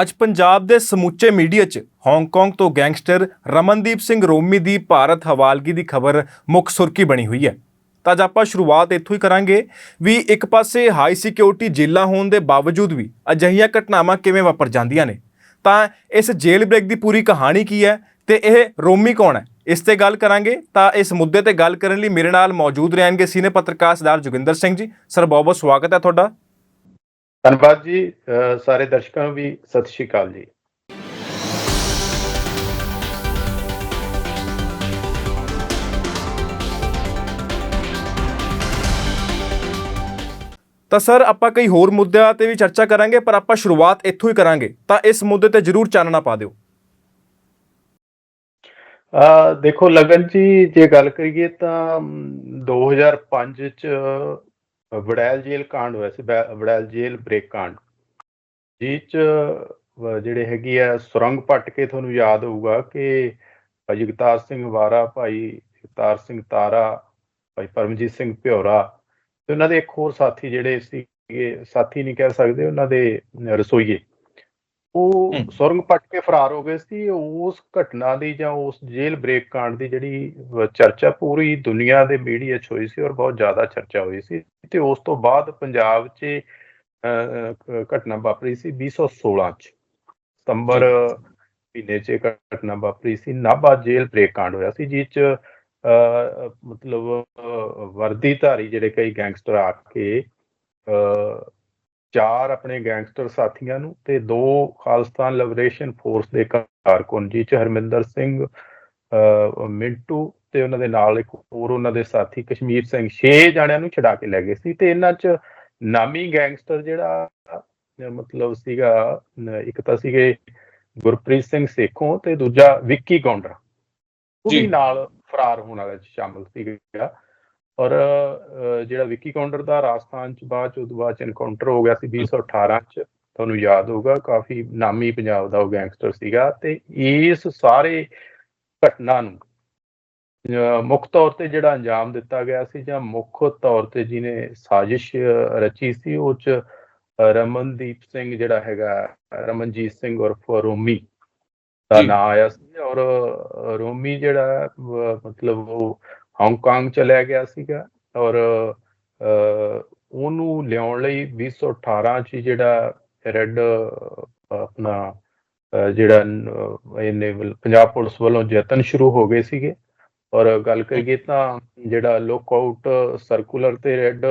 ਅੱਜ ਪੰਜਾਬ ਦੇ ਸਮੁੱਚੇ ਮੀਡੀਆ 'ਚ ਹਾਂਗਕਾਂਗ ਤੋਂ ਗੈਂਗਸਟਰ ਰਮਨਦੀਪ ਸਿੰਘ ਰੋਮੀ ਦੀ ਭਾਰਤ ਹਵਾਲਗੀ ਦੀ ਖਬਰ ਮੁੱਖ ਸੁਰਖੀ ਬਣੀ ਹੋਈ ਹੈ। ਤਾਂ ਅੱਜ ਆਪਾਂ ਸ਼ੁਰੂਆਤ ਇੱਥੋਂ ਹੀ ਕਰਾਂਗੇ ਵੀ ਇੱਕ ਪਾਸੇ ਹਾਈ ਸਿਕਿਉਰਿਟੀ ਜੇਲਾਂ ਹੋਣ ਦੇ ਬਾਵਜੂਦ ਵੀ ਅਜਿਹੀਆਂ ਘਟਨਾਵਾਂ ਕਿਵੇਂ ਵਾਪਰ ਜਾਂਦੀਆਂ ਨੇ। ਤਾਂ ਇਸ ਜੇਲ੍ਹ ਬ੍ਰੇਕ ਦੀ ਪੂਰੀ ਕਹਾਣੀ ਕੀ ਹੈ ਤੇ ਇਹ ਰੋਮੀ ਕੌਣ ਹੈ? ਇਸ ਤੇ ਗੱਲ ਕਰਾਂਗੇ। ਤਾਂ ਇਸ ਮੁੱਦੇ ਤੇ ਗੱਲ ਕਰਨ ਲਈ ਮੇਰੇ ਨਾਲ ਮੌਜੂਦ ਰਹਿਣਗੇ ਸੀਨੀਅਰ ਪੱਤਰਕਾਰ ਸਰਦਾਰ ਜੋਗਿੰਦਰ ਸਿੰਘ ਜੀ। ਸਰ ਬਹੁਤ ਬਹੁਤ ਸਵਾਗਤ ਹੈ ਤੁਹਾਡਾ। ਧੰਨਵਾਦ ਜੀ ਸਾਰੇ ਦਰਸ਼ਕਾਂ ਨੂੰ ਵੀ ਸਤਿ ਸ਼੍ਰੀ ਅਕਾਲ ਜੀ। ਤਾਂ ਸਰ ਆਪਾਂ ਕਈ ਹੋਰ ਮੁੱਦਿਆਂ ਤੇ ਵੀ ਚਰਚਾ ਕਰਾਂਗੇ ਪਰ ਆਪਾਂ ਸ਼ੁਰੂਆਤ ਇੱਥੋਂ ਹੀ ਕਰਾਂਗੇ। ਤਾਂ ਇਸ ਮੁੱਦੇ ਤੇ ਜਰੂਰ ਚਾਨਣਾ ਪਾ ਦਿਓ। ਅਹ ਦੇਖੋ ਲਗਨ ਜੀ ਜੇ ਗੱਲ ਕਰੀਏ ਤਾਂ ਅਮ, 2005 ਚ ਵੜੈਲ ਜੇਲ੍ਹ ਕਾਂਡ ਹੋਇਆ ਸੀ ਵੜੈਲ ਜੇਲ੍ਹ ਬ੍ਰੇਕ ਕਾਂਡ। ਜਿਹ ਚ ਜਿਹੜੇ ਹੈਗੀ ਆ, ਸੁਰੰਗ ਪੱਟ ਕੇ ਤੁਹਾਨੂੰ ਯਾਦ ਹੋਊਗਾ ਕਿ ਭਾਈ ਜਗਤਾਰ ਸਿੰਘ ਵਾਰਾ, ਭਾਈ ਜਗਤਾਰ ਸਿੰਘ ਤਾਰਾ, ਭਾਈ ਪਰਮਜੀਤ ਸਿੰਘ ਭਿਓਰਾ ਤੇ ਉਹਨਾਂ ਦੇ ਇੱਕ ਹੋਰ ਸਾਥੀ ਜਿਹੜੇ ਸੀਗੇ, ਸਾਥੀ ਨਹੀਂ ਕਹਿ ਸਕਦੇ, ਉਹਨਾਂ ਦੇ ਰਸੋਈਏ। ਉਹ। ਸੁਰੰਗ ਪੱਟ ਕੇ ਫਰਾਰ ਹੋ ਗਏ ਸੀ ਉਸ ਘਟਨਾ ਦੀ ਜਾਂ ਉਸ ਜੇਲ੍ਹ ਬ੍ਰੇਕ ਕਾਂਡ ਦੀ ਜਿਹੜੀ ਚਰਚਾ ਪੂਰੀ ਦੁਨੀਆ ਦੇ ਮੀਡੀਆ 'ਚ ਹੋਈ ਸੀ ਔਰ ਬਹੁਤ ਜ਼ਿਆਦਾ ਚਰਚਾ ਹੋਈ ਸੀ ਤੇ ਉਸ ਤੋਂ ਬਾਅਦ ਪੰਜਾਬ 'ਚ ਘਟਨਾ ਵਾਪਰੀ ਸੀ 2016 'ਚ ਸਤੰਬਰ ਮਹੀਨੇ 'ਚ ਇਹ ਘਟਨਾ ਵਾਪਰੀ ਸੀ ਨਾਭਾ ਜੇਲ੍ਹ ਬ੍ਰੇਕ ਕਾਂਡ ਹੋਇਆ ਸੀ ਜਿਸ 'ਚ ਮਤਲਬ ਵਰਦੀਧਾਰੀ ਜਿਹੜੇ ਕਈ ਗੈਂਗਸਟਰ ਆ ਕੇ ਚਾਰ ਆਪਣੇ ਗੈਂਗਸਟਰ ਸਾਥੀਆਂ ਨੂੰ ਤੇ ਦੋ ਖਾਲਿਸਤਾਨ ਲਿਬਰੇਸ਼ਨ ਫੋਰਸ ਦੇ ਕਾਰਕੁਨ ਜਿਸ 'ਚ ਹਰਮਿੰਦਰ ਸਿੰਘ ਮਿੰਟੂ ਤੇ ਉਹਨਾਂ ਦੇ ਨਾਲ ਇੱਕ ਹੋਰ ਉਹਨਾਂ ਦੇ ਸਾਥੀ ਕਸ਼ਮੀਰ ਸਿੰਘ ਛੇ ਜਣਿਆਂ ਨੂੰ ਛਡਾ ਕੇ ਲੈ ਗਏ ਸੀ ਤੇ ਇਹਨਾਂ 'ਚ ਨਾਮੀ ਗੈਂਗਸਟਰ ਜਿਹੜਾ ਮਤਲਬ ਸੀਗਾ ਇੱਕ ਤਾਂ ਸੀਗੇ ਗੁਰਪ੍ਰੀਤ ਸਿੰਘ ਸੇਖੋਂ ਤੇ ਦੂਜਾ ਵਿੱਕੀ ਗੌਂਡਰ ਉਹ ਵੀ ਜੀ। ਨਾਲ ਫਰਾਰ ਹੋਣ ਵਾਲੇ 'ਚ ਸ਼ਾਮਲ ਸੀਗਾ ਔਰ ਜਿਹੜਾ ਵਿੱਕੀ ਕਾਊਂਟਰ ਦਾ ਰਾਜਸਥਾਨ ਚ ਬਾਅਦ ਚ ਉਦੋਂ ਬਾਅਦ ਚ ਐਨਕਾਊਂਟਰ ਹੋ ਗਿਆ ਸੀ 2018 ਚ ਤੁਹਾਨੂੰ ਯਾਦ ਹੋਊਗਾ ਕਾਫੀ ਨਾਮੀ ਪੰਜਾਬ ਦਾ ਉਹ ਗੈਂਗਸਟਰ ਸੀਗਾ ਤੇ ਇਸ ਸਾਰੇ ਘਟਨਾ ਨੂੰ ਮੁੱਖ ਤੌਰ ਤੇ ਜਿਹੜਾ ਅੰਜਾਮ ਦਿੱਤਾ ਗਿਆ ਸੀ ਜਾਂ ਮੁੱਖ ਤੌਰ ਤੇ ਜਿਹਨੇ ਸਾਜ਼ਿਸ਼ ਰਚੀ ਸੀ ਉਹ ਚ ਰਮਨਦੀਪ ਸਿੰਘ ਜਿਹੜਾ ਹੈਗਾ ਰਮਨਜੀਤ ਸਿੰਘ ਉਰਫ ਰੋਮੀ ਦਾ ਜੀ। ਨਾਂ ਆਇਆ ਸੀ ਔਰ ਰੋਮੀ ਜਿਹੜਾ ਮਤਲਬ ਉਹ ਹਾਂਗਕਾਂਗ ਚਲਿਆ ਗਿਆ ਸੀਗਾ ਔਰ ਅਹ, ਉਹਨੂੰ ਲਿਆਉਣ ਲਈ 2018 ਚ ਜਿਹੜਾ ਰੈੱਡ ਆਪਣਾ ਜਿਹੜਾ ਇਹਨੇ ਪੰਜਾਬ ਪੁਲਿਸ ਵੱਲੋਂ ਯਤਨ ਸ਼ੁਰੂ ਹੋ ਗਏ ਸੀਗੇ। ਔਰ ਗੱਲ ਕਰੀਏ ਤਾਂ ਜਿਹੜਾ ਲੁੱਕ ਆਊਟ ਸਰਕੂਲਰ ਤੇ ਰੈੱਡ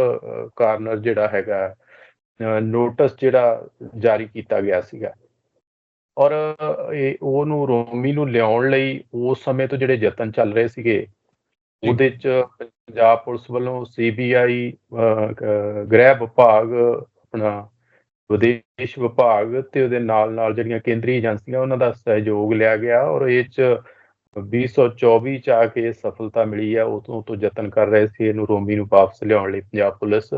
ਕਾਰਨਰ ਜਿਹੜਾ ਹੈਗਾ ਨੋਟਿਸ ਜਿਹੜਾ ਜਾਰੀ ਕੀਤਾ ਗਿਆ ਸੀਗਾ। ਔਰ ਇਹ ਉਹਨੂੰ ਰੋਮੀ ਨੂੰ ਲਿਆਉਣ ਲਈ ਉਸ ਸਮੇਂ ਤੋਂ ਜਿਹੜੇ ਯਤਨ ਚੱਲ ਰਹੇ ਸੀਗੇ ਉਹਦੇ ਚ ਪੰਜਾਬ ਪੁਲਿਸ ਵੱਲੋਂ ਸੀਬੀਆਈ ਗ੍ਰਹਿ ਵਿਭਾਗ ਆਪਣਾ ਵਿਦੇਸ਼ ਵਿਭਾਗ ਤੇ ਉਹਦੇ ਨਾਲ ਨਾਲ ਜਿਹੜੀਆਂ ਕੇਂਦਰੀ ਏਜੰਸੀਆਂ ਉਹਨਾਂ ਦਾ ਸਹਿਯੋਗ ਲਿਆ ਗਿਆ ਔਰ ਇਹ ਚ 2024 ਚ ਆ ਕੇ ਸਫਲਤਾ ਮਿਲੀ ਹੈ ਉਦੋਂ ਤੋਂ ਯਤਨ ਕਰ ਰਹੇ ਸੀ ਇਹਨੂੰ ਰੋਮੀ ਨੂੰ ਵਾਪਸ ਲਿਆਉਣ ਲਈ ਪੰਜਾਬ ਪੁਲਿਸ।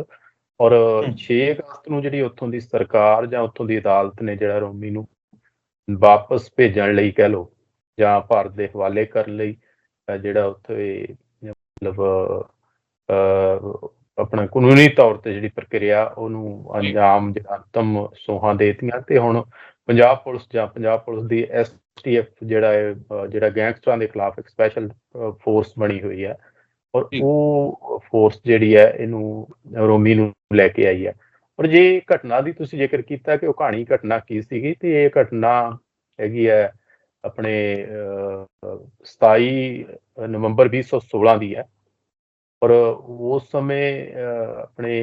ਔਰ 6 ਅਗਸਤ ਨੂੰ ਜਿਹੜੀ ਉੱਥੋਂ ਦੀ ਸਰਕਾਰ ਜਾਂ ਉੱਥੋਂ ਦੀ ਅਦਾਲਤ ਨੇ ਜਿਹੜਾ ਰੋਮੀ ਨੂੰ ਵਾਪਸ ਭੇਜਣ ਲਈ ਕਹਿ ਲਓ ਜਾਂ ਭਾਰਤ ਦੇ ਹਵਾਲੇ ਕਰਨ ਲਈ ਜਿਹੜਾ ਉੱਥੇ ਮਤਲਬ ਆਪਣਾ ਕਾਨੂੰਨੀ ਤੌਰ ਤੇ ਜਿਹੜੀ ਪ੍ਰਕਿਰਿਆ ਉਹਨੂੰ ਅੰਜਾਮ ਜਿਹੜਾ ਅੰਤਮ ਸੋਹਾਂ ਦੇਤੀਆਂ ਤੇ ਹੁਣ ਪੰਜਾਬ ਪੁਲਿਸ ਜਾਂ ਪੰਜਾਬ ਪੁਲਿਸ ਦੀ ਐਸਟੀਐਫ ਜਿਹੜਾ ਹੈ ਜਿਹੜਾ ਗੈਂਗਸਟਰਾਂ ਦੇ ਖਿਲਾਫ ਇੱਕ ਸਪੈਸ਼ਲ ਫੋਰਸ ਬਣੀ ਹੋਈ ਹੈ ਔਰ। ਉਹ ਫੋਰਸ ਜਿਹੜੀ ਹੈ ਇਹਨੂੰ ਰੋਮੀ ਨੂੰ ਲੈ ਕੇ ਆਈ ਹੈ ਔਰ ਜੇ ਘਟਨਾ ਦੀ ਤੁਸੀਂ ਜ਼ਿਕਰ ਕੀਤਾ ਕਿ ਉਹ ਕਹਾਣੀ ਘਟਨਾ ਕੀ ਸੀਗੀ ਤੇ ਇਹ ਘਟਨਾ ਹੈਗੀ ਹੈ ਆਪਣੇ ਅਹ, 27 ਨਵੰਬਰ 2016 ਦੀ ਹੈ ਔਰ ਉਸ ਸਮੇਂ ਆਪਣੇ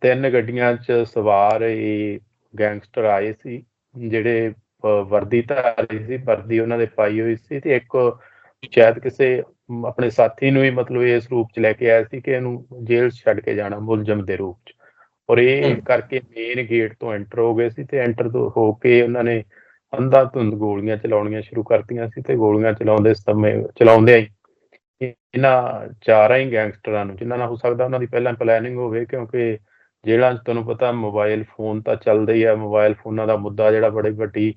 ਤਿੰਨ ਗੱਡੀਆਂ 'ਚ ਸਵਾਰ ਇਹ ਗੈਂਗਸਟਰ ਆਏ ਸੀ ਜਿਹੜੇ ਵਰਦੀ ਧਾਰੀ ਸੀ ਵਰਦੀ ਉਹਨਾਂ ਦੇ ਪਾਈ ਹੋਈ ਸੀ ਤੇ ਇੱਕ ਸ਼ਾਇਦ ਕਿਸੇ ਆਪਣੇ ਸਾਥੀ ਨੂੰ ਹੀ ਮਤਲਬ ਇਸ ਰੂਪ 'ਚ ਲੈ ਕੇ ਆਇਆ ਸੀ ਕਿ ਇਹਨੂੰ ਜੇਲ੍ਹ ਛੱਡ ਕੇ ਜਾਣਾ ਮੁਲਜ਼ਮ ਦੇ ਰੂਪ 'ਚ ਔਰ ਇਹ। ਕਰਕੇ ਮੇਨ ਗੇਟ ਤੋਂ ਐਂਟਰ ਹੋ ਗਏ ਸੀ ਤੇ ਐਂਟਰ ਹੋ ਕੇ ਉਹਨਾਂ ਨੇ ਅੰਧਾ ਧੁੰਦ ਗੋਲੀਆਂ ਚਲਾਉਣੀਆਂ ਸ਼ੁਰੂ ਕਰਤੀਆਂ ਸੀ ਤੇ ਗੋਲੀਆਂ ਚਲਾਉਂਦੇ ਸਮੇਂ ਚਲਾਉਂਦੇ ਹੀ ਇਹਨਾਂ ਚਾਰਾਂ ਹੀ ਗੈਂਗਸਟਰਾਂ ਨੂੰ ਜਿਨ੍ਹਾਂ ਨਾਲ ਹੋ ਸਕਦਾ ਉਹਨਾਂ ਦੀ ਪਹਿਲਾਂ ਪਲੈਨਿੰਗ ਹੋਵੇ ਕਿਉਂਕਿ ਜੇਲ੍ਹਾਂ ਤੁਹਾਨੂੰ ਪਤਾ ਮੋਬਾਈਲ ਫੋਨ ਤਾਂ ਚੱਲਦੇ ਹੀ ਆ ਮੋਬਾਈਲ ਫੋਨਾਂ ਦਾ ਮੁੱਦਾ ਜਿਹੜਾ ਬੜੀ ਵੱਡੀ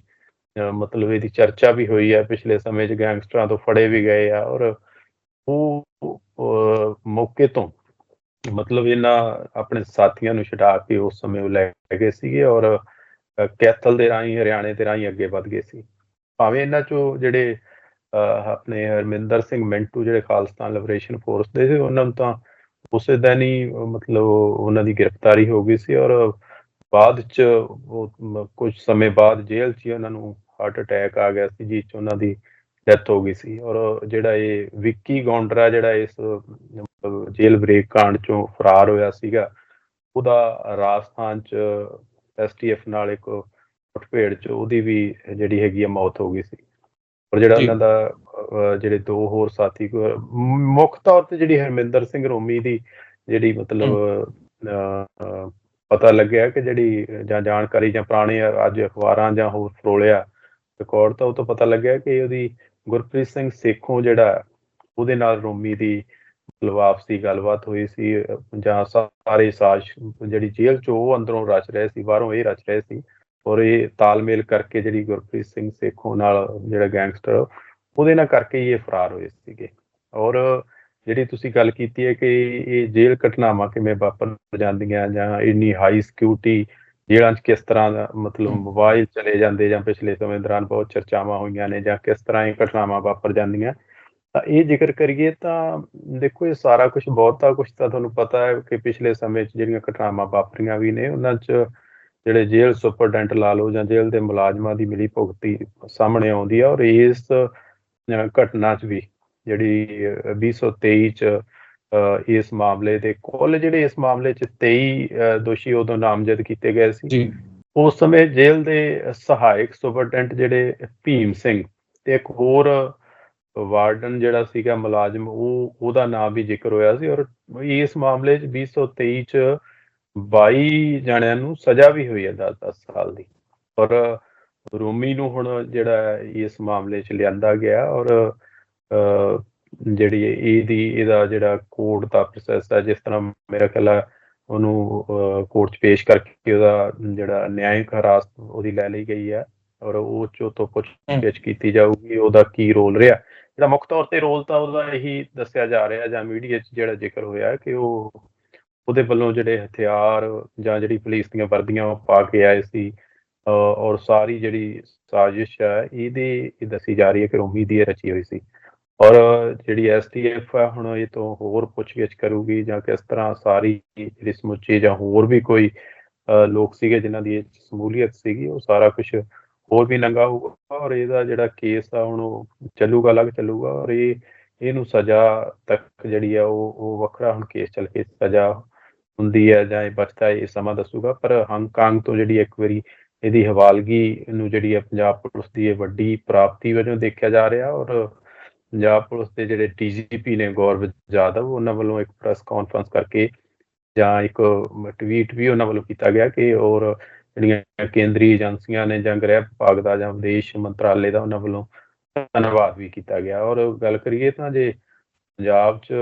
ਮਤਲਬ ਇਹਦੀ ਚਰਚਾ ਵੀ ਹੋਈ ਹੈ ਪਿਛਲੇ ਸਮੇਂ 'ਚ ਗੈਂਗਸਟਰਾਂ ਤੋਂ ਫੜੇ ਵੀ ਗਏ ਆ ਔਰ ਉਹ ਅਹ, ਮੌਕੇ ਤੋਂ ਮਤਲਬ ਇਹਨਾਂ ਆਪਣੇ ਸਾਥੀਆਂ ਨੂੰ ਛਡਾ ਕੇ ਉਸ ਸਮੇਂ ਉਹ ਲੈ ਗਏ ਸੀਗੇ ਔਰ ਕੈਥਲ ਦੇ ਰਾਹੀਂ ਹਰਿਆਣੇ ਦੇ ਰਾਹੀਂ ਅੱਗੇ ਵੱਧ ਗਏ ਸੀ। ਭਾਵੇਂ ਇਹਨਾਂ ਚੋਂ ਜਿਹੜੇ ਅ, ਆਪਣੇ ਹਰਮਿੰਦਰ ਸਿੰਘ ਮਿੰਟੂ ਜਿਹੜੇ ਖਾਲਿਸਤਾਨ ਲਿਬਰੇਸ਼ਨ ਫੋਰਸ ਦੇ ਸੀ ਉਹਨਾਂ ਨੂੰ ਤਾਂ ਉਸੇ ਦਿਨ ਹੀ ਮਤਲਬ ਉਹਨਾਂ ਦੀ ਗ੍ਰਿਫਤਾਰੀ ਹੋ ਗਈ ਸੀ ਔਰ ਬਾਅਦ ਚ ਉਹ ਕੁਝ ਸਮੇਂ ਬਾਅਦ ਜੇਲ੍ਹ 'ਚ ਹੀ ਉਹਨਾਂ ਨੂੰ ਹਾਰਟ ਅਟੈਕ ਆ ਗਿਆ ਸੀ ਜਿਸ 'ਚ ਉਹਨਾਂ ਦੀ ਡੈਥ ਹੋ ਗਈ ਸੀ। ਔਰ ਜਿਹੜਾ ਇਹ ਵਿੱਕੀ ਗੌਂਡਰਾ ਜਿਹੜਾ ਇਸ ਮਤਲਬ ਜੇਲ੍ਹ ਬ੍ਰੇਕ ਕਾਂਡ ਚੋਂ ਫਰਾਰ ਹੋਇਆ ਸੀਗਾ ਉਹਦਾ ਰਾਜਸਥਾਨ 'ਚ ਐਸਟੀਐਫ ਨਾਲ ਇੱਕ ਮੁਠਭੇੜ 'ਚ ਉਹਦੀ ਵੀ ਜਿਹੜੀ ਹੈਗੀ ਆ ਮੌਤ ਹੋ ਗਈ ਸੀ ਔਰ ਜਿਹੜਾ। ਉਹਨਾਂ ਦਾ ਜਿਹੜੇ ਦੋ ਹੋਰ ਸਾਥੀ ਮੁੱਖ ਤੌਰ ਤੇ ਜਿਹੜੀ ਹਰਮਿੰਦਰ ਸਿੰਘ ਰੋਮੀ ਦੀ ਜਿਹੜੀ ਮਤਲਬ ਪਤਾ ਲੱਗਿਆ ਕਿ ਜਿਹੜੀ ਜਾਂ ਜਾਣਕਾਰੀ ਜਾਂ ਪੁਰਾਣੇ ਅੱਜ ਅਖਬਾਰਾਂ ਜਾਂ ਹੋਰ ਫਰੋਲਿਆ ਰਿਕਾਰਡ ਤਾਂ ਉਹ ਤੋਂ ਪਤਾ ਲੱਗਿਆ ਕਿ ਉਹਦੀ ਗੁਰਪ੍ਰੀਤ ਸਿੰਘ ਸੇਖੋਂ ਜਿਹੜਾ ਉਹਦੇ ਨਾਲ ਰੋਮੀ ਦੀ ਮਤਲਬ ਆਪਸੀ ਗੱਲਬਾਤ ਹੋਈ ਸੀ ਜਾਂ ਸਾਰੇ ਸਾਜ਼ ਜਿਹੜੀ ਜੇਲ੍ਹ ਚੋਂ ਉਹ ਅੰਦਰੋਂ ਰਚ ਰਹੇ ਸੀ ਬਾਹਰੋਂ ਇਹ ਰਚ ਰਹੇ ਸੀ ਔਰ ਇਹ ਤਾਲਮੇਲ ਕਰਕੇ ਜਿਹੜੀ ਗੁਰਪ੍ਰੀਤ ਸਿੰਘ ਸੇਖੋਂ ਨਾਲ ਜਿਹੜਾ ਗੈਂਗਸਟਰ ਉਹਦੇ ਨਾਲ ਕਰਕੇ ਹੀ ਇਹ ਫਰਾਰ ਹੋਏ ਸੀਗੇ ਔਰ ਜਿਹੜੀ ਤੁਸੀਂ ਗੱਲ ਕੀਤੀ ਹੈ ਕਿ ਇਹ ਜੇਲ੍ਹ ਘਟਨਾਵਾਂ ਕਿਵੇਂ ਵਾਪਰ ਜਾਂਦੀਆਂ ਜਾਂ ਇੰਨੀ ਹਾਈ ਸਿਕਿਉਰਿਟੀ ਜੇਲ੍ਹਾਂ 'ਚ ਕਿਸ ਤਰ੍ਹਾਂ ਦਾ ਮਤਲਬ। ਮੋਬਾਈਲ ਚਲੇ ਜਾਂਦੇ ਜਾਂ ਪਿਛਲੇ ਸਮੇਂ ਦੌਰਾਨ ਬਹੁਤ ਚਰਚਾਵਾਂ ਹੋਈਆਂ ਨੇ ਜਾਂ ਕਿਸ ਤਰ੍ਹਾਂ ਇਹ ਘਟਨਾਵਾਂ ਵਾਪਰ ਜਾਂਦੀਆਂ ਤਾਂ ਇਹ ਜ਼ਿਕਰ ਕਰੀਏ ਤਾਂ ਦੇਖੋ ਇਹ ਸਾਰਾ ਕੁਝ ਬਹੁਤਾ ਕੁਝ ਤਾਂ ਤੁਹਾਨੂੰ ਪਤਾ ਹੈ ਕਿ ਪਿਛਲੇ ਸਮੇਂ 'ਚ ਜਿਹੜੀਆਂ ਘਟਨਾਵਾਂ ਵਾਪਰੀਆਂ ਵੀ ਨੇ ਉਹਨਾਂ 'ਚ ਜਿਹੜੇ ਜੇਲ੍ਹ ਸੁਪਰਡੈਂਟ ਲਾ ਲਓ ਜਾਂ ਜੇਲ੍ਹ ਦੇ ਮੁਲਾਜ਼ਮਾਂ ਦੀ ਮਿਲੀ ਭੁਗਤੀ ਸਾਹਮਣੇ ਆਉਂਦੀ ਆ ਔਰ ਇਸ ਘਟਨਾ 'ਚ ਵੀ ਜਿਹੜੀ ਅਹ, 2023 'ਚ ਇਸ ਮਾਮਲੇ ਦੇ ਕੁੱਲ ਜਿਹੜੇ ਇਸ ਮਾਮਲੇ 'ਚ 23 ਅਹ, ਦੋਸ਼ੀ ਉਦੋਂ ਨਾਮਜ਼ਦ ਕੀਤੇ ਗਏ ਸੀ। ਉਸ ਸਮੇਂ ਜੇਲ੍ਹ ਦੇ ਸਹਾਇਕ ਸੁਪਰਡੈਂਟ ਜਿਹੜੇ ਭੀਮ ਸਿੰਘ ਤੇ ਇੱਕ ਹੋਰ ਵਾਰਡਨ ਜਿਹੜਾ ਸੀਗਾ ਮੁਲਾਜ਼ਮ ਉਹ ਉਹਦਾ ਨਾਮ ਵੀ ਜ਼ਿਕਰ ਹੋਇਆ ਸੀ ਔਰ ਇਸ ਮਾਮਲੇ 'ਚ 2023 'ਚ 22 ਜਣਿਆਂ ਨੂੰ ਸਜ਼ਾ ਵੀ ਹੋਈ ਹੈ 10-10 ਸਾਲ ਦੀ। ਔਰ ਰੋਮੀ ਨੂੰ ਹੁਣ ਜਿਹੜਾ ਇਸ ਮਾਮਲੇ 'ਚ ਲਿਆਂਦਾ ਗਿਆ ਔਰ ਜਿਹੜੀ ਇਹਦੀ ਇਹਦਾ ਜਿਹੜਾ ਕੋਰਟ ਦਾ ਪ੍ਰੋਸੈਸ ਹੈ ਜਿਸ ਤਰ੍ਹਾਂ ਮੇਰਾ ਖਿਆਲ ਉਹਨੂੰ ਕੋਰਟ 'ਚ ਪੇਸ਼ ਕਰਕੇ ਉਹਦਾ ਜਿਹੜਾ ਨਿਆਇਕ ਹਰਾਸਤ ਉਹਦੀ ਲੈ ਲਈ ਗਈ ਹੈ ਔਰ ਉਹ ਚੋਂ ਤੋਂ ਪੁੱਛਗਿੱਛ ਕੀਤੀ ਜਾਊਗੀ ਉਹਦਾ ਕੀ ਰੋਲ ਰਿਹਾ। ਜਿਹੜਾ ਮੁੱਖ ਤੌਰ ਤੇ ਰੋਲ ਤਾਂ ਉਹਦਾ ਇਹੀ ਦੱਸਿਆ ਜਾ ਰਿਹਾ ਜਾਂ ਮੀਡੀਆ 'ਚ ਜਿਹੜਾ ਜ਼ਿਕਰ ਹੋਇਆ ਕਿ ਉਹ ਉਹਦੇ ਵੱਲੋਂ ਜਿਹੜੇ ਹਥਿਆਰ ਜਾਂ ਜਿਹੜੀ ਪੁਲਿਸ ਦੀਆਂ ਵਰਦੀਆਂ ਉਹ ਪਾ ਕੇ ਆਏ ਸੀ ਔਰ ਸਾਰੀ ਜਿਹੜੀ ਸਾਜ਼ਿਸ਼ ਹੈ ਇਹਦੇ, ਇਹ ਦੱਸੀ ਜਾ ਰਹੀ ਹੈ ਕਿ ਰੋਮੀ ਦੀ ਰਚੀ ਹੋਈ ਸੀ। ਔਰ ਜਿਹੜੀ ਐਸਟੀਐਫ ਹੈ, ਹੁਣ ਇਹ ਤੋਂ ਹੋਰ ਪੁੱਛਗਿੱਛ ਕਰੂਗੀ ਜਾਂ ਕਿਸ ਤਰ੍ਹਾਂ ਸਾਰੀ ਜਿਹੜੀ ਸਮੁੱਚੀ ਜਾਂ ਹੋਰ ਵੀ ਕੋਈ, ਅਹ ਲੋਕ ਸੀਗੇ ਜਿਨ੍ਹਾਂ ਦੀ ਸ਼ਮੂਲੀਅਤ ਸੀਗੀ, ਉਹ ਸਾਰਾ ਕੁਝ ਹੋਰ ਵੀ ਨੰਗਾ ਹੋਊਗਾ ਔਰ ਇਹਦਾ ਜਿਹੜਾ ਕੇਸ ਆ ਹੁਣ ਉਹ ਚੱਲੂਗਾ, ਅਲੱਗ ਚੱਲੂਗਾ ਔਰ ਇਹ, ਇਹਨੂੰ ਸਜ਼ਾ ਤੱਕ ਜਿਹੜੀ ਆ ਉਹ ਉਹ ਵੱਖਰਾ ਹੁਣ ਕੇਸ ਚੱਲ ਕੇ ਸਜ਼ਾ ਹੁੰਦੀ ਹੈ ਜਾਂ ਇਹ ਬਚਦਾ, ਇਹ ਸਮਾਂ ਦੱਸੂਗਾ, ਪਰ ਹਾਂਗਕਾਂਗ ਤੋਂ ਜਿਹੜੀ ਇੱਕ ਵਾਰੀ ਇਹਦੀ ਹਵਾਲਗੀ ਨੂੰ ਜਿਹੜੀ ਹੈ ਪੰਜਾਬ ਪੁਲਿਸ ਦੀ ਇਹ ਵੱਡੀ ਪ੍ਰਾਪਤੀ ਵਜੋਂ ਦੇਖਿਆ ਜਾ ਰਿਹਾ ਔਰ ਪੰਜਾਬ ਪੁਲਿਸ ਦੇ ਜਿਹੜੇ ਡੀਜੀਪੀ ਨੇ ਗੌਰਵ ਜਾਦਵ ਉਹਨਾਂ ਵੱਲੋਂ ਇੱਕ ਪ੍ਰੈਸ ਕਾਨਫਰੰਸ ਕਰਕੇ ਜਾਂ ਇੱਕ ਟਵੀਟ ਵੀ ਉਹਨਾਂ ਵੱਲੋਂ ਕੀਤਾ ਗਿਆ ਕਿ ਔਰ ਜਿਹੜੀਆਂ ਕੇਂਦਰੀ ਏਜੰਸੀਆਂ ਨੇ ਜਾਂ ਗ੍ਰਹਿ ਵਿਭਾਗ ਦਾ ਜਾਂ ਵਿਦੇਸ਼ ਮੰਤਰਾਲੇ ਦਾ ਉਹਨਾਂ ਵੱਲੋਂ ਧੰਨਵਾਦ ਵੀ ਕੀਤਾ ਗਿਆ। ਔਰ ਗੱਲ ਕਰੀਏ ਤਾਂ ਜੇ ਪੰਜਾਬ 'ਚ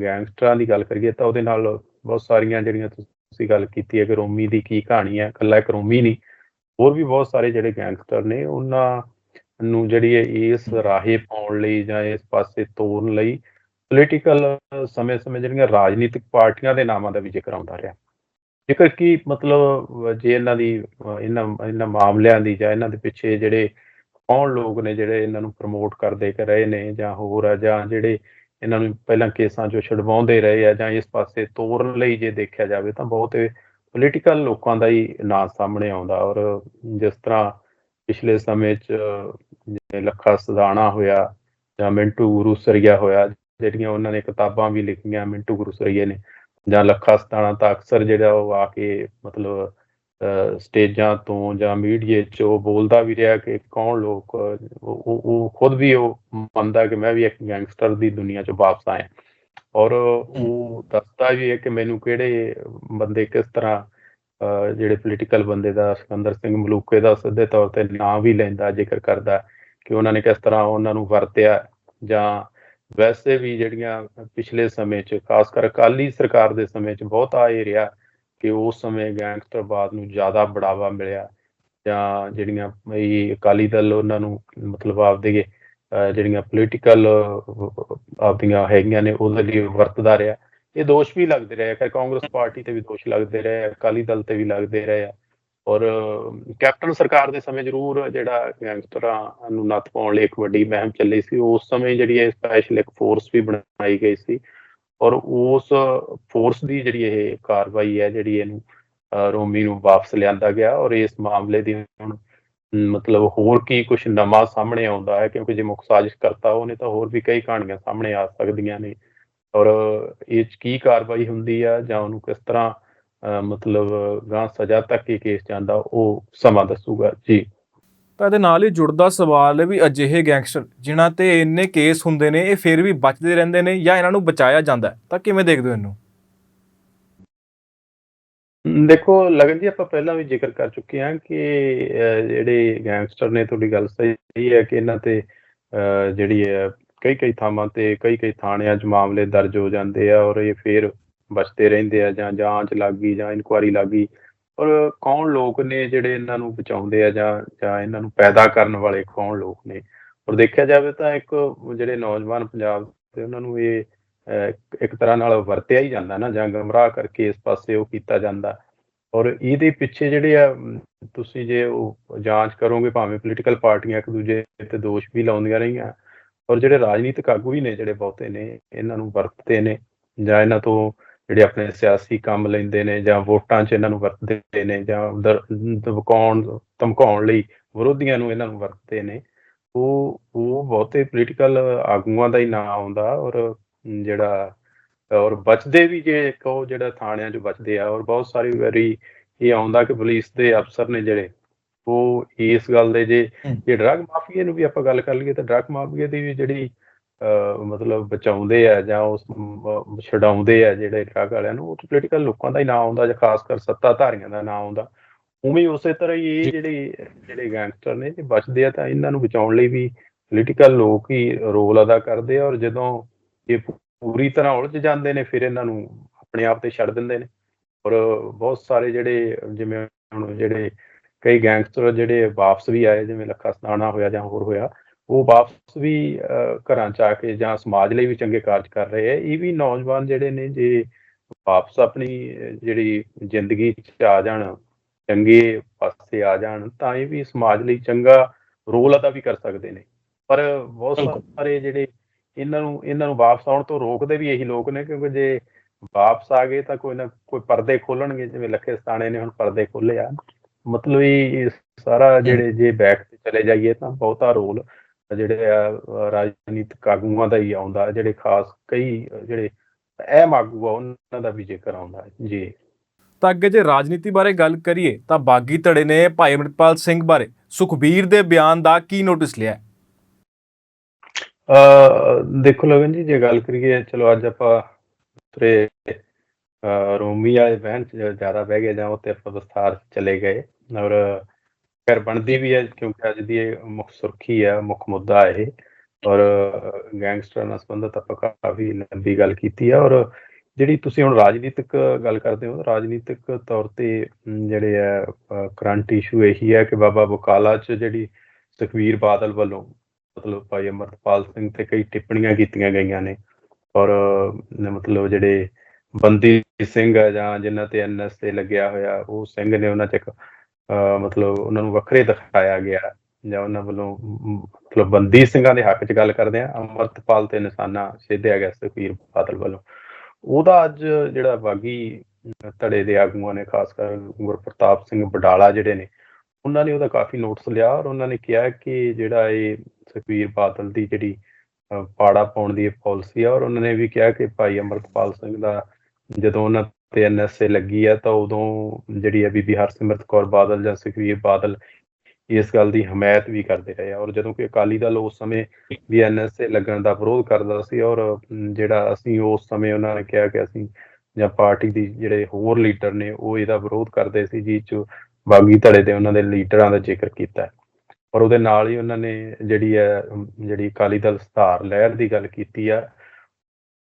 ਗੈਂਗਸਟਰਾਂ ਦੀ ਗੱਲ ਕਰੀਏ ਤਾਂ ਉਹਦੇ ਨਾਲ ਬਹੁਤ ਸਾਰੀਆਂ ਜਿਹੜੀਆਂ ਤੁਸੀਂ ਗੱਲ ਕੀਤੀ ਹੈ ਕਿ ਰੋਮੀ ਦੀ ਕੀ ਕਹਾਣੀ ਹੈ, ਇਕੱਲਾ ਇੱਕ ਰੋਮੀ ਨਹੀਂ, ਹੋਰ ਵੀ ਬਹੁਤ ਸਾਰੇ ਜਿਹੜੇ ਗੈਂਗਸਟਰ ਨੇ ਉਹਨਾਂ ਨੂੰ ਜਿਹੜੀ ਹੈ ਇਸ ਰਾਹੇ ਪਾਉਣ ਲਈ ਜਾਂ ਇਸ ਪਾਸੇ ਤੋਰਨ ਲਈ ਪੋਲੀਟੀਕਲ ਸਮੇਂ-ਸਮੇਂ ਜਿਹੜੀਆਂ ਰਾਜਨੀਤਿਕ ਪਾਰਟੀਆਂ ਦੇ ਨਾਮਾਂ ਦਾ ਵੀ ਜ਼ਿਕਰ ਆਉਂਦਾ ਰਿਹਾ। ਜੇਕਰ ਕੀ ਮਤਲਬ ਜੇ ਇਹਨਾਂ ਦੀ ਇਹਨਾਂ ਇਹਨਾਂ ਮਾਮਲਿਆਂ ਦੀ ਜਾਂ ਇਹਨਾਂ ਦੇ ਪਿੱਛੇ ਜਿਹੜੇ ਕੌਣ ਲੋਕ ਨੇ ਜਿਹੜੇ ਇਹਨਾਂ ਨੂੰ ਪ੍ਰਮੋਟ ਕਰਦੇ ਕਰ ਰਹੇ ਨੇ ਜਾਂ ਹੋਰ ਆ, ਜਾਂ ਜਿਹੜੇ ਇਹਨਾਂ ਨੂੰ ਪਹਿਲਾਂ ਕੇਸਾਂ 'ਚੋਂ ਛਡਵਾਉਂਦੇ ਰਹੇ ਆ ਜਾਂ ਇਸ ਪਾਸੇ ਤੋਰਨ ਲਈ ਜੇ ਦੇਖਿਆ ਜਾਵੇ ਤਾਂ ਬਹੁਤ ਪੋਲੀਟੀਕਲ ਲੋਕਾਂ ਦਾ ਹੀ ਨਾਂ ਸਾਹਮਣੇ ਆਉਂਦਾ ਔਰ ਜਿਸ ਤਰ੍ਹਾਂ ਪਿਛਲੇ ਸਮੇਂ 'ਚ, ਜਿਵੇਂ ਲੱਖਾ ਸਦਾਣਾ ਹੋਇਆ ਜਾਂ ਮਿੰਟੂ ਗੁਰੂਸਰੀਆ ਹੋਇਆ, ਜਿਹੜੀਆਂ ਉਹਨਾਂ ਨੇ ਕਿਤਾਬਾਂ ਵੀ ਲਿਖੀਆਂ, ਮਿੰਟੂ ਗੁਰੂਸਰੀਏ ਨੇ ਜਾਂ ਲੱਖਾ ਸਦਾਣਾ ਤਾਂ ਅਕਸਰ ਜਿਹੜਾ ਉਹ ਆ ਕੇ ਮਤਲਬ ਸਟੇਜਾਂ ਤੋਂ ਜਾਂ ਮੀਡੀਆ 'ਚ ਉਹ ਬੋਲਦਾ ਵੀ ਰਿਹਾ ਕਿ ਕੌਣ ਲੋਕ, ਉਹ, ਉਹ- ਖੁਦ ਵੀ ਉਹ ਮੰਨਦਾ ਕਿ ਮੈਂ ਵੀ ਇੱਕ ਗੈਂਗਸਟਰ ਦੀ ਦੁਨੀਆ 'ਚ ਵਾਪਸ ਆਇਆ। ਔਰ ਉਹ ਦੱਸਦਾ ਵੀ ਹੈ ਕਿ ਮੈਨੂੰ ਕਿਹੜੇ ਬੰਦੇ ਕਿਸ ਤਰ੍ਹਾਂ, ਅਹ, ਜਿਹੜੇ ਪੋਲੀਟੀਕਲ ਬੰਦੇ ਦਾ, ਸਿਕੰਦਰ ਸਿੰਘ ਮਲੂਕੇ ਦਾ ਸਿੱਧੇ ਤੌਰ ਤੇ ਨਾਂ ਵੀ ਲੈਂਦਾ, ਜ਼ਿਕਰ ਕਰਦਾ ਕਿ ਉਹਨਾਂ ਨੇ ਕਿਸ ਤਰ੍ਹਾਂ ਉਹਨਾਂ ਨੂੰ ਵਰਤਿਆ ਜਾਂ ਵੈਸੇ ਵੀ ਜਿਹੜੀਆਂ ਪਿਛਲੇ ਸਮੇਂ 'ਚ, ਖਾਸ ਕਰ ਅਕਾਲੀ ਸਰਕਾਰ ਦੇ ਸਮੇਂ 'ਚ ਬਹੁਤ ਆ ਇਹ ਰਿਹਾ ਕਿ ਉਸ ਸਮੇਂ ਗੈਂਗਸਟਰਵਾਦ ਨੂੰ ਜ਼ਿਆਦਾ ਬੜਾਵਾ ਮਿਲਿਆ। ਜਾਂ ਜਿਹੜੀਆਂ ਇਹ ਅਕਾਲੀ ਦਲ ਉਹਨਾਂ ਨੂੰ ਮਤਲਬ ਆਪਦੇ ਜਿਹੜੀਆਂ ਪੋਲੀਟੀਕਲ ਆਪਦੀਆਂ ਹੈਗੀਆਂ ਨੇ, ਉਹਦੇ ਲਈ ਵਰਤਦਾ ਰਿਹਾ। ਇਹ ਦੋਸ਼ ਵੀ ਲੱਗਦੇ ਰਹੇ। ਕਿ ਕਾਂਗਰਸ ਪਾਰਟੀ ਤੇ ਵੀ ਦੋਸ਼ ਲੱਗਦੇ ਰਹੇ, ਅਕਾਲੀ ਦਲ ਤੇ ਵੀ ਲੱਗਦੇ ਰਹੇ। ਆ ਔਰ ਕੈਪਟਨ ਸਰਕਾਰ ਦੇ ਸਮੇਂ ਜ਼ਰੂਰ ਜਿਹੜਾ ਗੈਂਗਸਟਰਾਂ ਨੂੰ ਨੱਥ ਪਾਉਣ ਲਈ ਇੱਕ ਵੱਡੀ ਮਹਿਮ ਚੱਲੀ ਸੀ, ਉਸ ਸਮੇਂ ਜਿਹੜੀ ਹੈ ਸਪੈਸ਼ਲ ਇੱਕ ਫੋਰਸ ਵੀ ਬਣਾਈ ਗਈ ਸੀ ਔਰ ਉਸ ਫੋਰਸ ਦੀ ਜਿਹੜੀ ਇਹ ਕਾਰਵਾਈ ਹੈ, ਜਿਹੜੀ ਇਹਨੂੰ ਰੋਮੀ ਨੂੰ ਵਾਪਸ ਲਿਆਂਦਾ ਗਿਆ ਔਰ ਇਸ ਮਾਮਲੇ ਦੀ ਹੁਣ ਮਤਲਬ ਹੋਰ ਕੀ ਕੁਝ ਨਵਾਂ ਸਾਹਮਣੇ ਆਉਂਦਾ ਹੈ, ਕਿਉਂਕਿ ਜੇ ਮੁੱਖ ਸਾਜ਼ਿਸ਼ ਕਰਤਾ ਉਹਨੇ ਤਾਂ ਹੋਰ ਵੀ ਕਈ ਕਹਾਣੀਆਂ ਸਾਹਮਣੇ ਆ ਸਕਦੀਆਂ ਨੇ ਔਰ, ਇਹ 'ਚ ਕੀ ਕਾਰਵਾਈ ਹੁੰਦੀ ਆ ਜਾਂ ਉਹਨੂੰ ਕਿਸ ਤਰ੍ਹਾਂ ਮਤਲਬ ਗਾਂ ਸਜ਼ਾ ਤੱਕ ਇਹ ਕੇਸ ਜਾਂਦਾ ਉਹ ਸਮਾਂ ਦੱਸੂਗਾ। ਜੀ। ਤਾਂ ਇਹਦੇ ਨਾਲ ਹੀ ਜੁੜਦਾ ਸਵਾਲ ਹੈ ਵੀ ਅਜਿਹੇ ਗੈਂਗਸਟਰ ਜਿਨ੍ਹਾਂ ਤੇ ਇੰਨੇ ਕੇਸ ਹੁੰਦੇ ਨੇ ਇਹ ਫਿਰ ਵੀ ਬਚਦੇ ਰਹਿੰਦੇ ਨੇ ਜਾਂ ਇਹਨਾਂ ਨੂੰ ਬਚਾਇਆ ਜਾਂਦਾ ਤਾਂ ਕਿਵੇਂ ਦੇਖਦੇ ਹੋ ਇਹਨੂੰ? ਦੇਖੋ ਲਗਨ ਜੀ ਆਪਾਂ ਪਹਿਲਾਂ ਵੀ ਜ਼ਿਕਰ ਕਰ ਚੁੱਕੇ ਹਾਂ ਕਿ ਜਿਹੜੇ ਗੈਂਗਸਟਰ ਨੇ ਤੁਹਾਡੀ ਗੱਲ ਸਹੀ ਹੈ ਕਿ ਇਹਨਾਂ ਤੇ ਜਿਹੜੀ ਹੈ ਕਈ ਕਈ ਥਾਵਾਂ ਤੇ ਕਈ ਕਈ ਥਾਣਿਆਂ 'ਚ ਮਾਮਲੇ ਦਰਜ ਹੋ ਜਾਂਦੇ ਆ ਔਰ ਇਹ ਫੇਰ ਬਚਦੇ ਰਹਿੰਦੇ ਆ ਜਾਂ ਜਾਂਚ ਲੱਗ ਗਈ ਜਾਂ ਇਨਕੁਆਰੀ ਲੱਗ ਗਈ। ਔਰ ਕੌਣ ਲੋਕ ਨੇ ਜਿਹੜੇ ਇਹਨਾਂ ਨੂੰ ਬਚਾਉਂਦੇ ਆ ਜਾਂ ਜਾਂ ਇਹਨਾਂ ਨੂੰ ਪੈਦਾ ਕਰਨ ਵਾਲੇ ਕੌਣ ਲੋਕ ਨੇ? ਔਰ ਦੇਖਿਆ ਜਾਵੇ ਤਾਂ ਇੱਕ ਜਿਹੜੇ ਨੌਜਵਾਨ ਪੰਜਾਬ ਤੇ ਉਹਨਾਂ ਨੂੰ ਇਹ ਇੱਕ ਤਰ੍ਹਾਂ ਨਾਲ ਵਰਤਿਆ ਹੀ ਜਾਂਦਾ ਨਾ ਜਾਂ ਗਮਰਾਹ ਕਰਕੇ ਇਸ ਪਾਸੇ ਉਹ ਕੀਤਾ ਜਾਂਦਾ। ਔਰ ਇਹਦੇ ਪਿੱਛੇ ਜਿਹੜੇ ਆ, ਤੁਸੀਂ ਜੇ ਉਹ ਜਾਂਚ ਕਰੋਗੇ ਭਾਵੇਂ ਪੋਲੀਟੀਕਲ ਪਾਰਟੀਆਂ ਇੱਕ ਦੂਜੇ ਤੇ ਦੋਸ਼ ਵੀ ਲਾਉਂਦੀਆਂ ਰਹੀਆਂ, ਔਰ ਜਿਹੜੇ ਰਾਜਨੀਤਿਕ ਆਗੂ ਵੀ ਨੇ ਜਿਹੜੇ ਬਹੁਤੇ ਨੇ, ਇਹਨਾਂ ਨੂੰ ਵਰਤਦੇ ਨੇ ਜਾਂ ਇਹਨਾਂ ਤੋਂ ਜਿਹੜੇ ਆਪਣੇ ਸਿਆਸੀ ਕੰਮ ਲੈਂਦੇ ਨੇ ਜਾਂ ਵੋਟਾਂ 'ਚ ਇਹਨਾਂ ਨੂੰ ਵਰਤਦੇ ਨੇ ਜਾਂ ਦਬਕਾਉਣ ਧਮਕਾਉਣ ਲਈ ਵਿਰੋਧੀਆਂ ਨੂੰ ਇਹਨਾਂ ਨੂੰ ਵਰਤਦੇ ਨੇ ਉਹ ਉਹ ਬਹੁਤੇ ਪੋਲੀਟੀਕਲ ਆਗੂਆਂ ਦਾ ਹੀ ਨਾਂ ਆਉਂਦਾ ਔਰ ਜਿਹੜਾ ਔਰ ਬਚਦੇ ਵੀ ਜੇ ਕਹੋ ਜਿਹੜਾ ਥਾਣਿਆਂ 'ਚ ਬਚਦੇ ਆ ਔਰ ਬਹੁਤ ਸਾਰੀ ਵਾਰੀ ਇਹ ਆਉਂਦਾ ਕਿ ਪੁਲਿਸ ਦੇ ਅਫਸਰ ਨੇ ਜਿਹੜੇ ਉਹ ਇਸ ਗੱਲ ਦੇ ਜੇ। ਜੇ ਡਰੱਗ ਮਾਫੀਏ ਨੂੰ ਵੀ ਆਪਾਂ ਗੱਲ ਕਰ ਲਈਏ ਤਾਂ ਡਰੱਗ ਮਾਫੀਏ ਦੀ ਵੀ ਜਿਹੜੀ ਮਤਲਬ ਬਚਾਉਂਦੇ ਆ ਜਾਂ ਉਸ ਛਡਾਉਂਦੇ ਆ ਜਿਹੜੇ ਡਰੱਗ ਵਾਲਿਆਂ ਨੂੰ ਉਹ ਪੋਲੀਟੀਕਲ ਲੋਕਾਂ ਦਾ ਹੀ ਨਾਂ ਆਉਂਦਾ ਜਾਂ ਖਾਸ ਕਰ ਸੱਤਾਧਾਰੀਆਂ ਦਾ ਨਾਂ ਆਉਂਦਾ। ਉਵੇਂ ਉਸੇ ਤਰ੍ਹਾਂ ਹੀ ਇਹ ਜਿਹੜੇ ਜਿਹੜੇ ਗੈਂਗਸਟਰ ਨੇ ਜੇ ਬਚਦੇ ਆ ਤਾਂ ਇਹਨਾਂ ਨੂੰ ਬਚਾਉਣ ਲਈ ਵੀ ਪੋਲੀਟੀਕਲ ਲੋਕ ਹੀ ਰੋਲ ਅਦਾ ਕਰਦੇ ਆ ਔਰ ਜਦੋਂ ਇਹ ਪੂਰੀ ਤਰ੍ਹਾਂ ਉਲਝ ਜਾਂਦੇ ਨੇ ਫਿਰ ਇਹਨਾਂ ਨੂੰ ਆਪਣੇ ਆਪ ਤੇ ਛੱਡ ਦਿੰਦੇ ਨੇ। ਔਰ ਬਹੁਤ ਸਾਰੇ ਜਿਹੜੇ ਜਿਵੇਂ ਹੁਣ ਜਿਹੜੇ ਕਈ ਗੈਂਗਸਟਰ ਜਿਹੜੇ ਵਾਪਸ ਵੀ ਆਏ ਜਿਵੇਂ ਲੱਖਾ ਸਨਾਣਾ ਹੋਇਆ ਜਾਂ ਹੋਰ ਹੋਇਆ ਉਹ ਵਾਪਸ ਵੀ ਘਰਾਂ ਚ ਆ ਕੇ ਜਾਂ ਸਮਾਜ ਲਈ ਵੀ ਚੰਗੇ ਕਾਰਜ ਕਰ ਰਹੇ ਆ। ਇਹ ਵੀ ਨੌਜਵਾਨ ਜਿਹੜੇ ਨੇ ਜੇ ਵਾਪਸ ਆਪਣੀ ਜਿਹੜੀ ਜ਼ਿੰਦਗੀ ਚ ਆ ਜਾਣ ਚੰਗੇ ਪਾਸੇ ਆ ਜਾਣ ਤਾਂ ਇਹ ਵੀ ਸਮਾਜ ਲਈ ਚੰਗਾ ਰੋਲ ਅਦਾ ਵੀ ਕਰ ਸਕਦੇ ਨੇ। ਪਰ ਬਹੁਤ। ਸਾਰੇ ਜਿਹੜੇ ਇਹਨਾਂ ਨੂੰ ਇਹਨਾਂ ਨੂੰ ਵਾਪਸ ਆਉਣ ਤੋਂ ਰੋਕਦੇ ਵੀ ਇਹੀ ਲੋਕ ਨੇ ਕਿਉਂਕਿ ਜੇ ਵਾਪਸ ਆ ਗਏ ਤਾਂ ਕੋਈ ਨਾ ਕੋਈ ਪਰਦੇ ਖੋਲਣਗੇ ਜਿਵੇਂ ਲੱਖੇ ਸਤਾਣੇ ਨੇ ਹੁਣ ਪਰਦੇ ਖੋਲੇ ਆ। ਮਤਲਬ ਇਹ ਸਾਰਾ ਜਿਹੜੇ ਜੇ ਬੈਕ ਤੇ ਚਲੇ ਜਾਈਏ ਤਾਂ ਬਹੁਤਾ ਰੋਲ ਜਿਹੜੇ ਆ ਰਾਜਨੀਤਿਕ ਆਗੂਆਂ ਦਾ ਹੀ ਆਉਂਦਾ ਜਿਹੜੇ ਖਾਸ ਕਈ ਜਿਹੜੇ ਅਹਿਮ ਆਗੂ ਆ ਉਹਨਾਂ ਦਾ ਵੀ ਜ਼ਿਕਰ ਆਉਂਦਾ। ਜੀ ਤਾਂ ਅੱਗੇ ਜੇ ਰਾਜਨੀਤੀ ਬਾਰੇ ਗੱਲ ਕਰੀਏ ਤਾਂ ਬਾਗੀ ਧੜੇ ਨੇ ਭਾਈ ਅਮਰਿਤਪਾਲ ਸਿੰਘ ਬਾਰੇ ਸੁਖਬੀਰ ਦੇ ਬਿਆਨ ਦਾ ਕੀ ਨੋਟਿਸ ਲਿਆ? ਅ ਦੇਖੋ ਲਗਨ ਜੀ ਜੇ ਗੱਲ ਕਰੀਏ ਚਲੋ ਅੱਜ ਆਪਾਂ ਤੇ ਰੋਮੀ ਵਾਲੇ ਬਹਿਣ ਚ ਜ਼ਿਆਦਾ ਬਹਿ ਗਏ ਜਾਂ ਉੱਤੇ ਆਪਾਂ ਵਿਸਥਾਰ ਚਲੇ ਗਏ ਔਰ ਖੈਰ ਬਣਦੀ ਵੀ ਹੈ ਕਿਉਂਕਿ ਅੱਜ ਦੀ ਇਹ ਮੁੱਖ ਸੁਰਖੀ ਹੈ, ਮੁੱਖ ਮੁੱਦਾ ਇਹ। ਔਰ ਗੈਂਗਸਟਰ ਨਾਲ ਸੰਬੰਧਿਤ ਆਪਾਂ ਕਾਫੀ ਲੰਬੀ ਗੱਲ ਕੀਤੀ ਹੈ। ਔਰ ਜਿਹੜੀ ਤੁਸੀਂ ਹੁਣ ਰਾਜਨੀਤਿਕ ਗੱਲ ਕਰਦੇ ਹੋ, ਰਾਜਨੀਤਿਕ ਤੌਰ ਤੇ ਜਿਹੜੇ ਆ ਕਰੰਟ ਇਸ਼ੂ ਇਹੀ ਹੈ ਕਿ ਬਾਬਾ ਬਕਾਲਾ 'ਚ ਜਿਹੜੀ ਸੁਖਵੀਰ ਬਾਦਲ ਵੱਲੋਂ ਮਤਲਬ ਭਾਈ ਅਮਰਪਾਲ ਸਿੰਘ ਤੇ ਕਈ ਟਿੱਪਣੀਆਂ ਕੀਤੀਆਂ ਗਈਆਂ ਨੇ। ਔਰ ਮਤਲਬ ਜਿਹੜੇ ਬੰਦੀ ਸਿੰਘ ਆ ਜਾਂ ਜਿਨ੍ਹਾਂ ਤੇ ਐਨਐਸ ਤੇ ਲੱਗਿਆ ਹੋਇਆ, ਉਹ ਸਿੰਘ ਨੇ ਉਹਨਾਂ ਚ ਇੱਕ ਅਹ, ਮਤਲਬ ਉਹਨਾਂ ਨੂੰ ਵੱਖਰੇ ਦਿਖਾਇਆ ਗਿਆ ਜਾਂ ਉਹਨਾਂ ਵੱਲੋਂ ਮ, ਮਤਲਬ ਬੰਦੀ ਸਿੰਘਾਂ ਦੇ ਹੱਕ 'ਚ ਗੱਲ ਕਰਦੇ ਆ ਅੰਮ੍ਰਿਤਪਾਲ ਤੇ ਨਿਸ਼ਾਨਾ ਛੇਦਿਆ ਗਿਆ ਸੁਖਬੀਰ ਬਾਦਲ ਵੱਲੋਂ। ਉਹਦਾ ਅੱਜ ਜਿਹੜਾ ਬਾਗੀ ਧੜੇ ਦੇ ਆਗੂਆਂ ਨੇ ਖਾਸ ਕਰ ਗੁਰਪ੍ਰਤਾਪ ਸਿੰਘ ਬਡਾਲਾ ਜਿਹੜੇ ਨੇ ਉਹਨਾਂ ਨੇ ਉਹਦਾ ਕਾਫੀ ਨੋਟਿਸ ਲਿਆ ਔਰ ਉਹਨਾਂ ਨੇ ਕਿਹਾ ਕਿ ਜਿਹੜਾ ਇਹ ਸੁਖਬੀਰ ਬਾਦਲ ਦੀ ਜਿਹੜੀ ਅਹ, ਪਾੜਾ ਪਾਉਣ ਦੀ ਇਹ ਪਾਲਿਸੀ ਆ ਔਰ ਉਹਨਾਂ ਨੇ ਵੀ ਕਿਹਾ ਕਿ ਭਾਈ ਅਮਰਤਪਾਲ ਸਿੰਘ ਦਾ ਜਦੋਂ ਉਹਨਾਂ ਤੇ ਐਨਐਸਏ ਲੱਗੀ ਆ ਤਾਂ ਉਦੋਂ ਜਿਹੜੀ ਹੈ ਬੀਬੀ ਹਰਸਿਮਰਤ ਕੌਰ ਬਾਦਲ ਜਾਂ ਸੁਖਬੀਰ ਬਾਦਲ ਇਸ ਗੱਲ ਦੀ ਹਮਾਇਤ ਵੀ ਕਰਦੇ ਰਹੇ ਆ ਔਰ ਜਦੋਂ ਕਿ ਅਕਾਲੀ ਦਲ ਉਸ ਸਮੇਂ ਵੀ ਐਨਐਸਏ ਲੱਗਣ ਦਾ ਵਿਰੋਧ ਕਰਦਾ ਸੀ ਔਰ ਜਿਹੜਾ ਅਸੀਂ ਉਸ ਸਮੇਂ ਉਹਨਾਂ ਨੇ ਕਿਹਾ ਕਿ ਅਸੀਂ ਜਾਂ ਪਾਰਟੀ ਦੀ ਜਿਹੜੇ ਹੋਰ ਲੀਡਰ ਨੇ ਉਹ ਇਹਦਾ ਵਿਰੋਧ ਕਰਦੇ ਸੀ ਜਿਸ ਚ ਬਾਗੀ ਧੜੇ ਦੇ ਉਹਨਾਂ ਦੇ ਲੀਡਰਾਂ ਦਾ ਜ਼ਿਕਰ ਕੀਤਾ ਹੈ। ਔਰ ਉਹਦੇ ਨਾਲ ਹੀ ਉਹਨਾਂ ਨੇ ਜਿਹੜੀ ਹੈ ਜਿਹੜੀ ਅਕਾਲੀ ਦਲ ਸੁਧਾਰ ਲਹਿਰ ਦੀ ਗੱਲ ਕੀਤੀ ਆ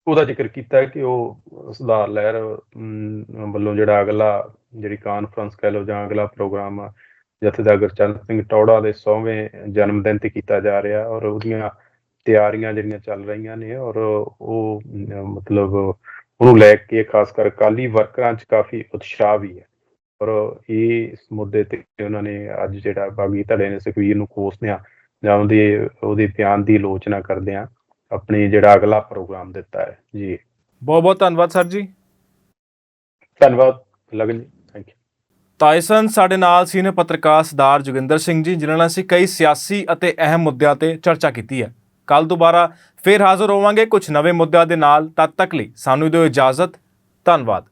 ਉਹਦਾ ਜ਼ਿਕਰ ਕੀਤਾ ਕਿ ਉਹ ਸੁਧਾਰ ਲਹਿਰ ਵੱਲੋਂ ਜਿਹੜਾ ਅਗਲਾ, ਜਿਹੜੀ ਕਾਨਫਰੰਸ ਕਹਿ ਲਓ ਜਾਂ ਅਗਲਾ ਪ੍ਰੋਗਰਾਮ ਜਥੇਦਾਰ ਗੁਰਚਰਨ ਸਿੰਘ ਟੌੜਾ ਦੇ 100ਵੇਂ ਜਨਮ ਦਿਨ ਤੇ ਕੀਤਾ ਜਾ ਰਿਹਾ ਔਰ ਉਹਦੀਆਂ ਤਿਆਰੀਆਂ ਜਿਹੜੀਆਂ ਚੱਲ ਰਹੀਆਂ ਨੇ ਔਰ ਉਹ, ਮਤਲਬ ਉਹਨੂੰ ਲੈ ਕੇ ਖਾਸ ਕਰ ਅਕਾਲੀ ਵਰਕਰਾਂ 'ਚ ਕਾਫੀ ਉਤਸ਼ਾਹ ਵੀ ਹੈ। ਔਰ ਇਹ ਇਸ ਮੁੱਦੇ ਤੇ ਉਹਨਾਂ ਨੇ ਅੱਜ ਜਿਹੜਾ ਬਾਗੀ ਧੜੇ ਨੇ ਸੁਖਵੀਰ ਨੂੰ ਕੋਸਦਿਆਂ ਜਾਂ ਉਹਦੇ ਉਹਦੇ ਬਿਆਨ ਦੀ ਆਲੋਚਨਾ ਕਰਦਿਆਂ ਆਪਣੀ ਜਿਹੜਾ ਅਗਲਾ ਪ੍ਰੋਗਰਾਮ ਦਿੱਤਾ ਹੈ। ਜੀ। ਬਹੁਤ ਬਹੁਤ ਧੰਨਵਾਦ ਸਰ ਜੀ। ਧੰਨਵਾਦ ਲਗਨ ਜੀ। ਥੈਂਕ ਯੂ ਤਾਇਸਨ ਸਾਡੇ ਨਾਲ ਸੀਨੀਅਰ ਪੱਤਰਕਾਰ ਸਰਦਾਰ ਜੋਗਿੰਦਰ ਸਿੰਘ ਜੀ ਜਿਨ੍ਹਾਂ ਨਾਲ ਅਸੀਂ ਕਈ ਸਿਆਸੀ ਅਤੇ ਅਹਿਮ ਮੁੱਦਿਆਂ ਤੇ ਚਰਚਾ ਕੀਤੀ ਹੈ। ਕੱਲ ਦੁਬਾਰਾ ਫੇਰ ਹਾਜ਼ਰ ਹੋਵਾਂਗੇ ਕੁਝ ਨਵੇਂ ਮੁੱਦਿਆਂ ਦੇ ਨਾਲ। ਤਦ ਤੱਕ ਲਈ ਸਾਨੂੰ ਦਿਓ ਇਜਾਜ਼ਤ। ਧੰਨਵਾਦ।